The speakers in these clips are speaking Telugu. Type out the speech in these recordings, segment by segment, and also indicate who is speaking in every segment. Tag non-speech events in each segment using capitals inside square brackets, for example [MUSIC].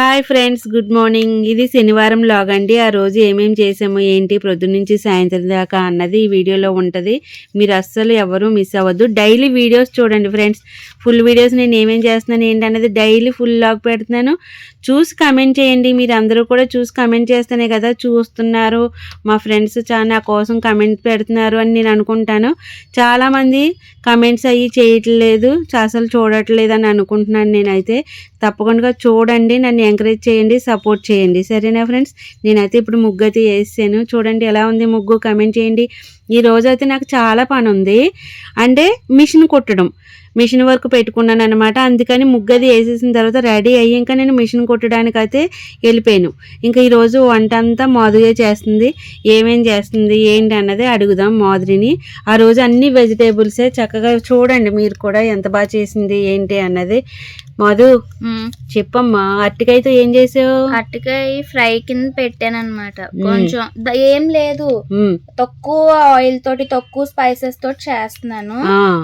Speaker 1: Hi friends good morning. ఇది శనివారం లాగ్ అండి. ఆ రోజు ఏమేమి చేసాము ఏంటి ప్రొద్దున నుంచి సాయంత్రం దాకా అన్నది ఈ వీడియోలో ఉంటుంది. మీరు అస్సలు ఎవరూ మిస్ అవ్వద్దు. డైలీ వీడియోస్ చూడండి ఫ్రెండ్స్. ఫుల్ వీడియోస్ నేను ఏమేమి చేస్తున్నాను ఏంటి అనేది డైలీ ఫుల్ లాగ్ పెడుతున్నాను. చూసి కమెంట్ చేయండి. మీరు అందరూ కూడా చూసి కమెంట్ చేస్తేనే కదా చూస్తున్నారు. మా ఫ్రెండ్స్ చాలా కోసం కమెంట్ పెడుతున్నారు అని నేను అనుకుంటాను. చాలామంది కమెంట్స్ అయ్యి చేయట్లేదు అసలు చూడట్లేదు అని అనుకుంటున్నాను నేనైతే. తప్పకుండా చూడండి నన్ను ఎంకరేజ్ చేయండి సపోర్ట్ చేయండి. సరేనా ఫ్రెండ్స్ నేనైతే ఇప్పుడు ముగ్గు అయితే వేసాను చూడండి ఎలా ఉంది ముగ్గు కమెంట్ చేయండి. ఈ రోజు అయితే నాకు చాలా పని ఉంది అంటే మిషన్ కుట్టడం. మిషన్ వర్క్ పెట్టుకున్నాను అనమాట అందుకని ముగ్గు అది వేసేసిన తర్వాత రెడీ అయ్యి ఇంకా నేను మిషన్ కుట్టడానికి అయితే వెళ్ళిపోయాను. ఇంకా ఈరోజు వంట అంతా మాధుగా చేస్తుంది. ఏమేం చేస్తుంది ఏంటి అన్నది అడుగుదాం మాధురిని. ఆ రోజు అన్ని వెజిటేబుల్సే చక్కగా చూడండి మీరు కూడా ఎంత బాగా చేసింది ఏంటి అన్నది. మధు చెప్పమ్మా అట్టికైతే ఏం చేసావు?
Speaker 2: అరటికాయ ఫ్రై కింద పెట్టాను అనమాట. కొంచెం ఏం లేదు. తక్కువ ఆయిల్ తోటి తక్కువ స్పైసెస్ తోటి చేస్తున్నాను.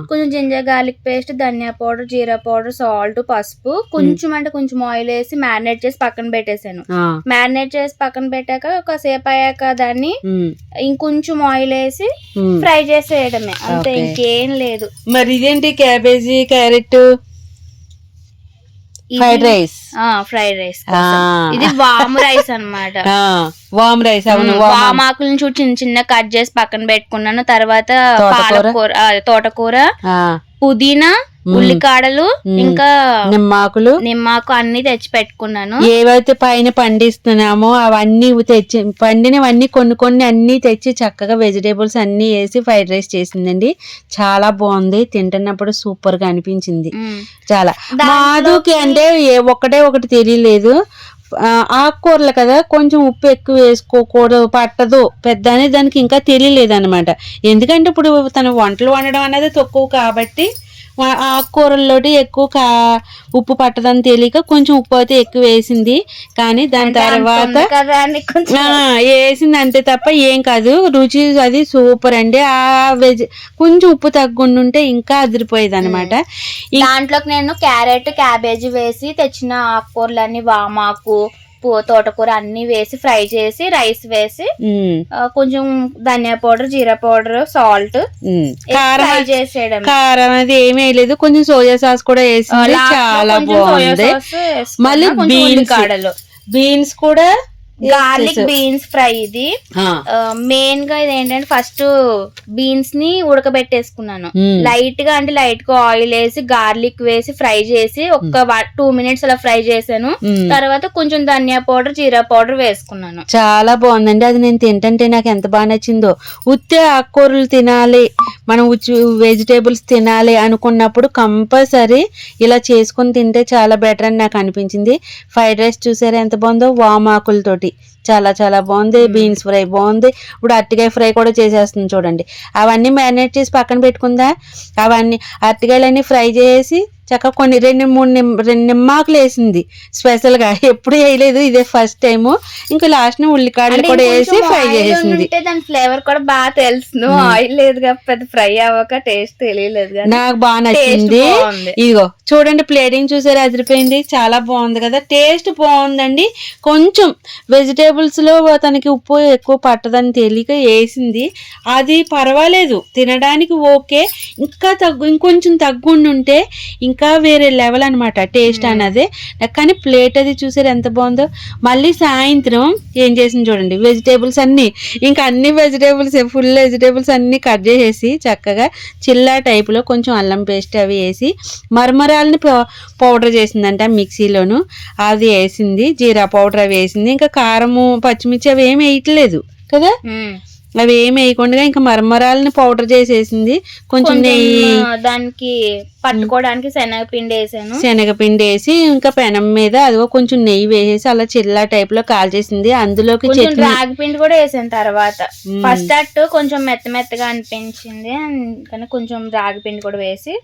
Speaker 2: కొంచెం జింజర్ గార్లిక్ పేస్ట్ ధనియా పౌడర్ జీరా పౌడర్ సాల్ట్ పసుపు. కొంచెం అంటే కొంచెం ఆయిల్ వేసి మ్యారినేట్ చేసి పక్కన పెట్టేశాను మ్యారినేట్ చేసి పక్కన పెట్టాక ఒకసేపు అయ్యాక దాన్ని ఇంకొంచెం ఆయిల్ వేసి. ఫ్రై చేసేయడమే. అంతే. ఇంకేం లేదు.
Speaker 1: మరి ఇదేంటి cabbage carrot fried rice
Speaker 2: fried rice. ఇది వాము రైస్ అన్నమాట. [LAUGHS]
Speaker 1: వామ్ రైస్ అవును వామ్
Speaker 2: వామాకులను చూసి చిన్న చిన్న కట్ చేసి పక్కన పెట్టుకున్నాను. తర్వాత? పాలకూర తోటకూర పుదీనా ఉల్లికాడలు. ఇంకా
Speaker 1: నిమ్మాకులు.
Speaker 2: నిమ్మాకు అన్ని తెచ్చి పెట్టుకున్నాను
Speaker 1: ఏవైతే పైన పండిస్తున్నామో అవన్నీ తెచ్చి పండినవన్నీ కొన్ని కొన్ని అన్ని తెచ్చి చక్కగా వెజిటేబుల్స్ అన్ని వేసి ఫ్రైడ్ రైస్ చేసిందండి. చాలా బాగుంది. తింటున్నప్పుడు సూపర్గా అనిపించింది. చాలా. మాధుకి అంటే ఏ ఒక్కటే ఒకటి తెలియలేదు. ఆకుకూరలు కదా కొంచెం ఉప్పు ఎక్కువ వేసుకోకూడదు పట్టదు పెద్ద అనేది దానికి ఇంకా తెలియలేదు అనమాట ఎందుకంటే ఇప్పుడు తను వంటలు వండడం అనేది తక్కువ కాబట్టి ఆకుకూరల్లోటి ఎక్కువ కా ఉప్పు పట్టదని తెలియక కొంచెం ఉప్పు అయితే ఎక్కువ వేసింది. కానీ దాని తర్వాత వేసింది అంతే తప్ప ఏం కాదు. రుచి అది సూపర్ అండి. ఆ వెజ్ కొంచెం ఉప్పు తగ్గుండుంటే ఇంకా అదిరిపోయేది అనమాట
Speaker 2: దాంట్లోకి నేను క్యారెట్ క్యాబేజీ వేసి తెచ్చిన ఆకుకూరలన్నీ వామాకు తోటకూర అన్ని వేసి ఫ్రై చేసి రైస్ వేసి కొంచెం ధనియా పౌడర్ జీరా పౌడర్ సాల్ట్
Speaker 1: కారం
Speaker 2: ఫ్రై చేసేయడం
Speaker 1: కారం అది ఏమీ వేయలేదు. కొంచెం సోయా సాస్ కూడా వేసింది. చాలా బాగుంది. మళ్ళీ బీన్స్ కూడా
Speaker 2: గార్లిక్ బీన్స్ ఫ్రై ఇది. మెయిన్గా ఇది ఏంటంటే ఫస్ట్ బీన్స్ని ఉడకబెట్టేసుకున్నాను. లైట్గా అంటే లైట్గా ఆయిల్ వేసి గార్లిక్ వేసి ఫ్రై చేసి ఒక టూ మినిట్స్ అలా ఫ్రై చేశాను.
Speaker 1: మ్మ్.
Speaker 2: తర్వాత కొంచెం ధనియా పౌడర్ జీరా పౌడర్ వేసుకున్నాను.
Speaker 1: చాలా బాగుందండి. అది నేను తింటుంటే నాకు ఎంత బాగా నచ్చిందో. ఉత్తే ఆకుకూరలు తినాలి మనం వెజిటేబుల్స్ తినాలి అనుకున్నప్పుడు కంపల్సరీ ఇలా చేసుకొని తింటే చాలా బెటర్ అని నాకు అనిపించింది. ఫ్రైడ్ రైస్ చూసారా ఎంత బాగుందో? వామాకులతోటి. Oui. చాలా చాలా బాగుంది బీన్స్ ఫ్రై బాగుంది. ఇప్పుడు అరటికాయ ఫ్రై కూడా చేసేస్తుంది చూడండి. అవన్నీ మ్యారినేట్ చేసి పక్కన పెట్టుకుందా? అవన్నీ అరటికాయలన్నీ ఫ్రై చేసి చక్కగా కొన్ని రెండు మూడు నిమ్ రెండు నిమ్మాకులు వేసింది. స్పెషల్గా ఎప్పుడు వేయలేదు ఇదే ఫస్ట్ టైము ఇంకా లాస్ట్ ఉల్లికాడలు
Speaker 2: అంటే
Speaker 1: కూడా వేసి ఫ్రై చేసింది.
Speaker 2: దాని ఫ్లేవర్ కూడా బాగా తెలుసు ఆయిల్ లేదు కదా పెద్ద ఫ్రై అవ్వక టేస్ట్ తెలియలేదు
Speaker 1: నాకు బాగా నచ్చింది. ఇదిగో చూడండి ప్లేటింగ్ చూసారు అదిరిపోయింది. చాలా బాగుంది కదా. టేస్ట్ బాగుందండి. కొంచెం వెజిటేబుల్స్ లో తనకి ఉప్పు ఎక్కువ పట్టదని తెలియక వేసింది. అది పర్వాలేదు తినడానికి ఓకే. ఇంకా తగ్గు ఇంకొంచెం తగ్గుండి ఉంటే ఇంకా వేరే లెవెల్ అనమాట టేస్ట్ అన్నది. కానీ ప్లేట్ అది చూసారు ఎంత బాగుందో. మళ్ళీ సాయంత్రం ఏం చేసింది చూడండి వెజిటేబుల్స్ అన్ని ఇంకా అన్ని వెజిటేబుల్స్ ఫుల్ వెజిటేబుల్స్ అన్ని కట్ చేసేసి చక్కగా చిల్లా టైపులో కొంచెం అల్లం పేస్ట్ అవి వేసి మరమరాలని పౌడర్ చేసిందంట మిక్సీలోను. అది వేసింది జీరా పౌడర్ అవి వేసింది ఇంకా కారము పచ్చిమిర్చి అవి ఏమి వేయట్లేదు కదా. అవి ఏమి వేయకుండా ఇంకా మరమరాలని పౌడర్ చేసేసింది. కొంచెం నెయ్యి
Speaker 2: దానికి పట్టుకోవడానికి శనగపిండి వేసాను.
Speaker 1: శనగపిండి వేసి ఇంకా పెనం మీద అదిగో కొంచెం నెయ్యి వేసేసి అలా చిల్లా టైప్లో కాల్చేసింది. అందులోకి
Speaker 2: రాగి పిండి కూడా వేసాను తర్వాత. ఫస్ట్ అట్టు కొంచెం మెత్త మెత్తగా అనిపించింది. కానీ కొంచెం రాగి పిండి కూడా వేసి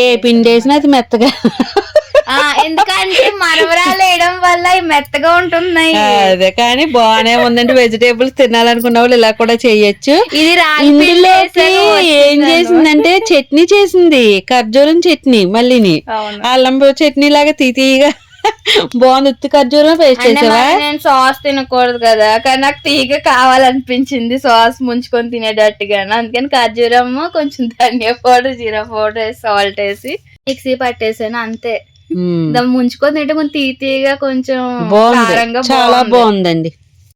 Speaker 1: ఏ పిండి వేసినా అది మెత్తగా
Speaker 2: ఎందుకంటే మరమరాలు వేయడం వల్ల మెత్తగా ఉంటున్నాయి.
Speaker 1: అదే కానీ బాగానే ఉందండి. వెజిటేబుల్స్ తినాలనుకున్న వాళ్ళు ఇలా కూడా చేయొచ్చు.
Speaker 2: ఇది
Speaker 1: ఇందులోకి ఏం. చేసిందంటే చట్నీ చేసింది. ఖర్జూరం చట్నీ మళ్ళీని. అల్లం చట్నీ లాగా తీతీగా బాగుంది. ఉత్తి ఖర్జూరం పేస్ట్ చేసావా?
Speaker 2: నేను సాస్ తినకూడదు కదా. కానీ నాకు తీగ కావాలనిపించింది సాస్ ముంచుకొని తినేటట్టుగా అందుకని ఖర్జూరం కొంచెం ధనియా పౌడర్ జీరా పౌడర్ సాల్ట్ వేసి మిక్సీ పట్టేసాను అంతే. దాన్ని ముంచుకొని తింటే కొంచెం తీతీగా కొంచెం కారంగా
Speaker 1: చాలా
Speaker 2: బాగుంది.
Speaker 1: బాగుందండి.